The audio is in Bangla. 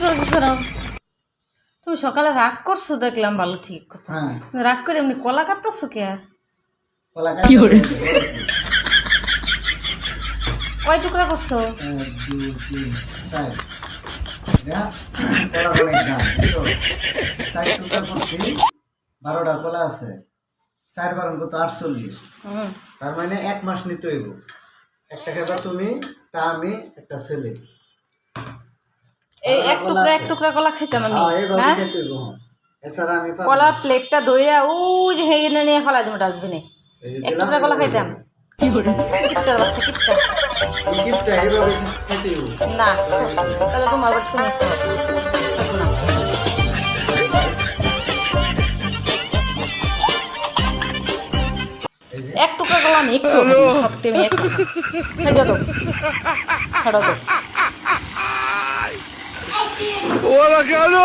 করো কি করো তুমি সকালে রাগ করছ দেখলাম ভালো ঠিক কথা। হ্যাঁ। রাগ করে এমনি কলা কাটতেছো কে? কি করে? কয় টুকরা করছ? করছি বারোটা কলা আছে। চার বারো কত আটচল্লিশ। হুম তার মানে এক মাস নিতে হইব। একটা খাবার তুমি তা আমি একটা ছেলে। এই এক টুকরা এক টুকরা কলা খাইতাম আমি হ্যাঁ না? খেতে। এছাড়া আমি পারব প্লেটটা দইরা ও যে হেগে নিয়ে ফেলা দেবো ডাস্টবিনে। এক টুকরা কলা খাইতাম। কিপটার বাচ্চা কিপটা না তাহলে তোমার তুমি এক টুকরা কলা আমি একটু। সব এক হেঁটে দাও। হেঁটে দাও। ¡Hola, Carlos!